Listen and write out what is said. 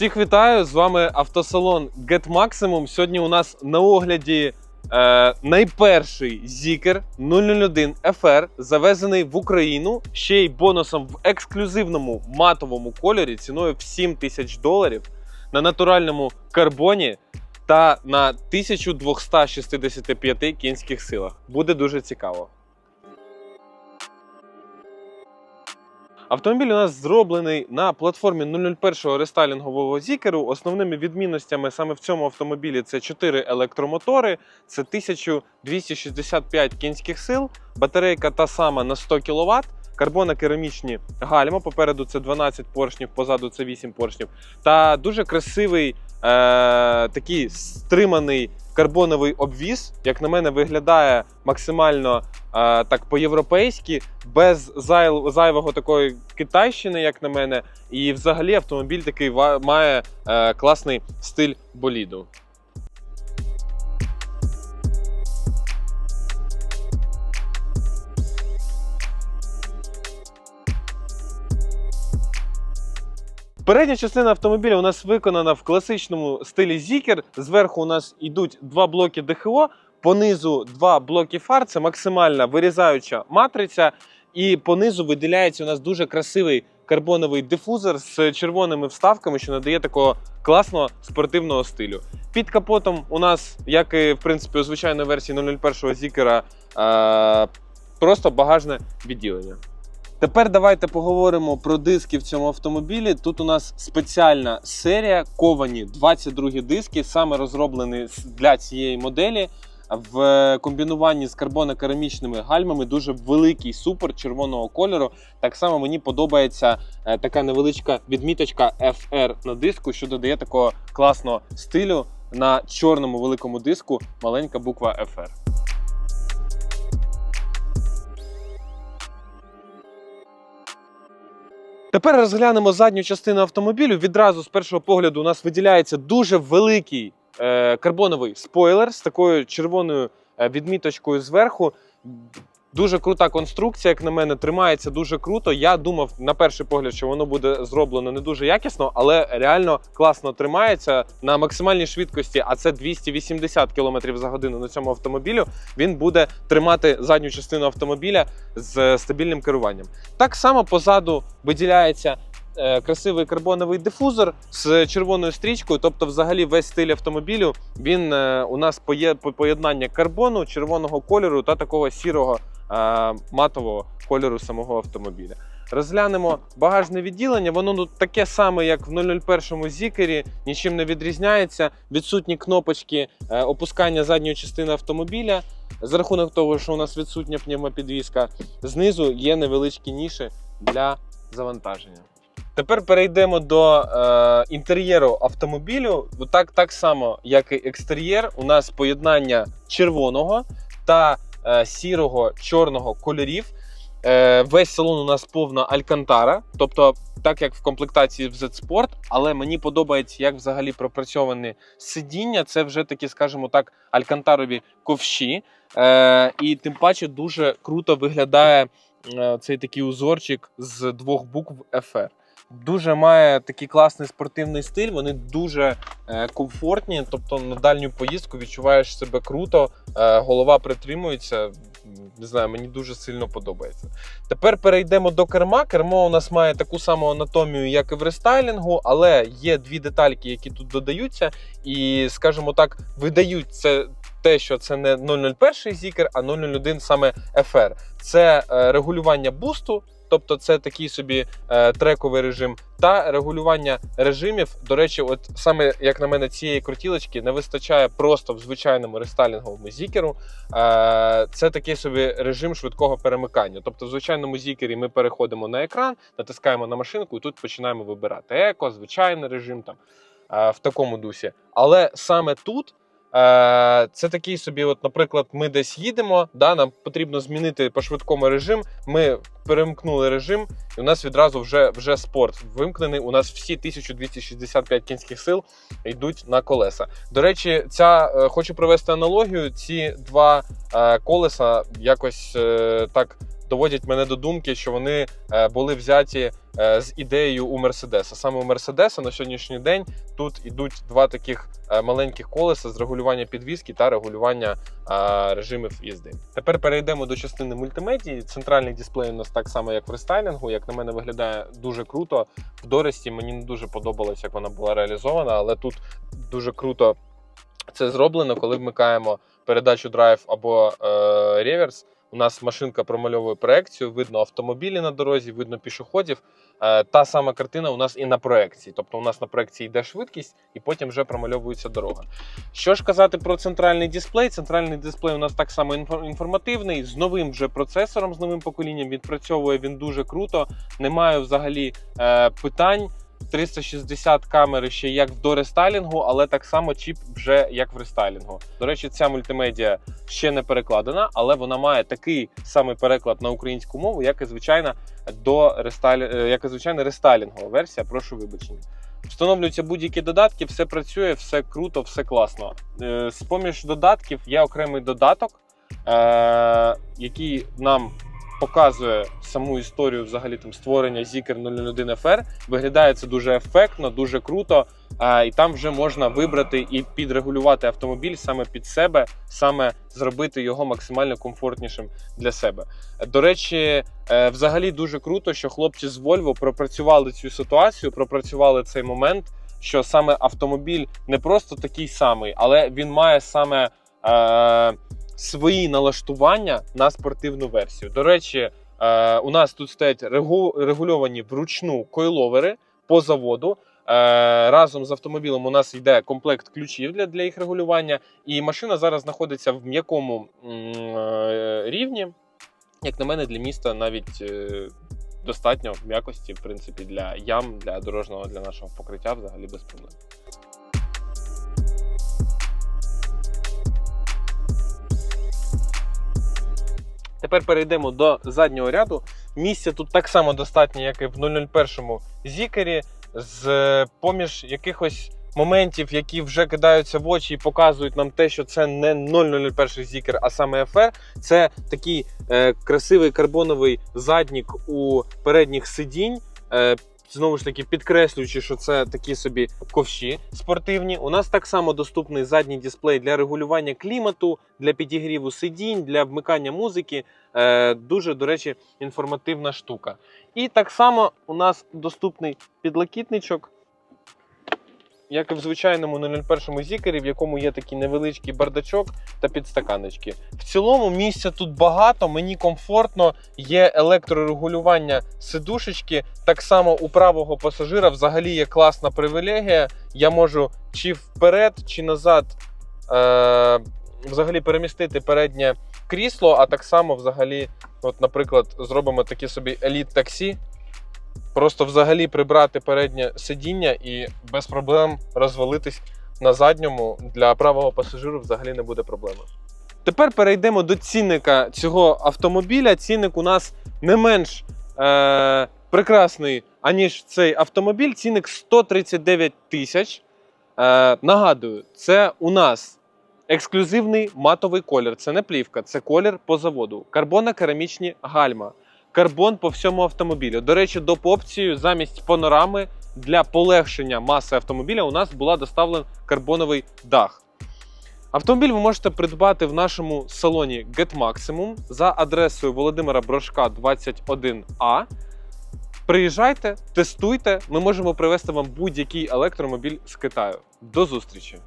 Всіх вітаю! З вами автосалон Get Maximum. Сьогодні у нас на огляді е, найперший Zikr 001 FR, завезений в Україну ще й бонусом в ексклюзивному матовому кольорі ціною в 7 тисяч доларів на натуральному карбоні та на 1265 кінських силах. Буде дуже цікаво. Автомобіль у нас зроблений на платформі 001 рестайлінгового зікеру. Основними відмінностями саме в цьому автомобілі це 4 електромотори, це 1265 кінських сил, батарейка та сама на 100 кВт, карбонокерамічні гальма. Попереду це 12 поршнів, позаду це 8 поршнів. Та дуже красивий е- такий стриманий карбоновий обвіз. Як на мене, виглядає максимально так по-європейськи, без зай- зайвого такої китайщини, як на мене. І взагалі автомобіль такий має е, класний стиль боліду. Передня частина автомобіля у нас виконана в класичному стилі Zikr. Зверху у нас йдуть два блоки ДХО, понизу два блоки фар. Це максимальна вирізаюча матриця. І понизу виділяється у нас дуже красивий карбоновий дифузор з червоними вставками, що надає такого класного спортивного стилю. Під капотом у нас, як і в принципі у звичайної версії 001 Zikr, е, просто багажне відділення. Тепер давайте поговоримо про диски в цьому автомобілі. Тут у нас спеціальна серія, ковані 22 диски, саме розроблені для цієї моделі. В комбінуванні з карбонокерамічними гальмами дуже великий супер червоного кольору. Так само мені подобається е, така невеличка відміточка FR на диску, що додає такого класного стилю на чорному великому диску. Маленька буква FR. Тепер розглянемо задню частину автомобілю. Відразу з першого погляду у нас виділяється дуже великий карбоновий спойлер з такою червоною е, відміточкою зверху. Дуже крута конструкція, як на мене, тримається дуже круто. Я думав на перший погляд, що воно буде зроблено не дуже якісно, але реально класно тримається на максимальній швидкості, а це 280 км за годину на цьому автомобілю. Він буде тримати задню частину автомобіля з стабільним керуванням. Так само позаду виділяється е, красивий карбоновий дифузор з червоною стрічкою. Тобто, взагалі, весь стиль автомобілю він е, у нас поє- поєднання карбону, червоного кольору та такого сірого е, матового кольору самого автомобіля. Розглянемо багажне відділення. Воно ну, таке саме, як в 001 зікері, нічим не відрізняється. Відсутні кнопочки е, опускання задньої частини автомобіля. За рахунок того, що у нас відсутня пневмопідвізка, знизу є невеличкі ніші для завантаження. Тепер перейдемо до е, інтер'єру автомобілю. Так, так само, як і екстер'єр, у нас поєднання червоного та е, сірого чорного кольорів. Е, весь салон у нас повна алькантара, тобто так як в комплектації в Z-Sport, але мені подобається, як взагалі пропрацьовані сидіння. Це вже такі, скажімо так, алькантарові ковші. Е, і тим паче дуже круто виглядає е, цей такий узорчик з двох букв FR. Дуже має такий класний спортивний стиль. Вони дуже е, комфортні. Тобто на дальню поїздку відчуваєш себе круто, е, голова притримується. Не знаю, мені дуже сильно подобається. Тепер перейдемо до керма. Кермо у нас має таку саму анатомію, як і в рестайлінгу, але є дві детальки, які тут додаються, і, скажімо так, видають це те, що це не 001 Zikr, а 001 саме FR. Це е, регулювання бусту. Тобто це такий собі е, трековий режим та регулювання режимів. До речі, от саме як на мене, цієї крутілочки не вистачає просто в звичайному рестайлінговому зікеру. Е, це такий собі режим швидкого перемикання. Тобто, в звичайному зікері ми переходимо на екран, натискаємо на машинку і тут починаємо вибирати еко, звичайний режим там е, в такому дусі. Але саме тут. Е, Це такий собі, от, наприклад, ми десь їдемо, да, нам потрібно змінити по швидкому режим. Ми перемкнули режим, і у нас відразу вже, вже спорт вимкнений. У нас всі 1265 кінських сил йдуть на колеса. До речі, ця е, хочу провести аналогію. Ці два е, колеса якось так доводять мене до думки, що вони е, були взяті е, з ідеєю у Мерседеса. Саме у Мерседеса на сьогоднішній день тут ідуть два таких е, маленьких колеса з регулювання підвіски та регулювання режимів їзди. Тепер перейдемо до частини мультимедії. Центральний дисплей у нас так само, як в рестайлінгу. Як на мене, виглядає дуже круто. В Доресті мені не дуже подобалось, як вона була реалізована, але тут дуже круто це зроблено, коли вмикаємо передачу драйв або е, реверс. У нас машинка промальовує проекцію, видно автомобілі на дорозі, видно пішоходів. Е, та сама картина у нас і на проекції. Тобто у нас на проекції йде швидкість, і потім вже промальовується дорога. Що ж казати про центральний дисплей? Центральний дисплей у нас так само інфо- інформативний, з новим вже процесором, з новим поколінням. Відпрацьовує він дуже круто. Немає взагалі е, питань. 360 камери ще як в дорестайлінгу, але так само чіп вже як в рестайлінгу. До речі, ця мультимедіа ще не перекладена, але вона має такий самий переклад на українську мову, як і звичайна до рестайлі... е, як і звичайна рестайлінгова версія. Прошу вибачення. Встановлюються будь-які додатки, все працює, все круто, все класно. Е, З-поміж додатків є окремий додаток, е, який нам показує саму історію взагалі там створення Zikr 001 FR. Виглядає це дуже ефектно, дуже круто. А, і там вже можна вибрати і підрегулювати автомобіль саме під себе, саме зробити його максимально комфортнішим для себе. До речі, е, взагалі дуже круто, що хлопці з Volvo пропрацювали цю ситуацію, пропрацювали цей момент, що саме автомобіль не просто такий самий, але він має саме. Е, свої налаштування на спортивну версію. До речі, е, у нас тут стоять регульовані вручну койловери по заводу. Е, Разом з автомобілем у нас йде комплект ключів для, для їх регулювання, і машина зараз знаходиться в м'якому е, рівні. Як на мене, для міста навіть достатньо м'якості, в принципі, для ям, для дорожнього для нашого покриття взагалі без проблем. Тепер перейдемо до заднього ряду. Місця тут так само достатньо, як і в 001 зікері, з е, поміж якихось моментів, які вже кидаються в очі і показують нам те, що це не 001 зікер, а саме FR. Це такий е, красивий карбоновий заднік у передніх сидінь. Е, Знову ж таки, підкреслюючи, що це такі собі ковші спортивні. У нас так само доступний задній дисплей для регулювання клімату, для підігріву сидінь, для вмикання музики. Е, дуже, до речі, інформативна штука. І так само у нас доступний підлокітничок, як і в звичайному 001 зікері, в якому є такий невеличкий бардачок та підстаканечки. В цілому місця тут багато, мені комфортно, є електрорегулювання сидушечки. Так само у правого пасажира взагалі є класна привілегія. Я можу чи вперед, чи назад е- взагалі перемістити переднє крісло, а так само взагалі, от, наприклад, зробимо такі собі еліт таксі. Просто взагалі прибрати переднє сидіння і без проблем розвалитись на задньому для правого пасажиру взагалі не буде проблеми. Тепер перейдемо до цінника цього автомобіля. Цінник у нас не менш е- прекрасний, аніж цей автомобіль. Цінник 139 тисяч. Е- нагадую, це у нас ексклюзивний матовий колір. Це не плівка, це колір по заводу. Карбонно-керамічні гальма. Карбон по всьому автомобілю. До речі, доп. опцією замість панорами для полегшення маси автомобіля у нас була доставлен карбоновий дах. Автомобіль ви можете придбати в нашому салоні Get Maximum за адресою Володимира Брошка 21А. Приїжджайте, тестуйте. Ми можемо привезти вам будь-який електромобіль з Китаю. До зустрічі!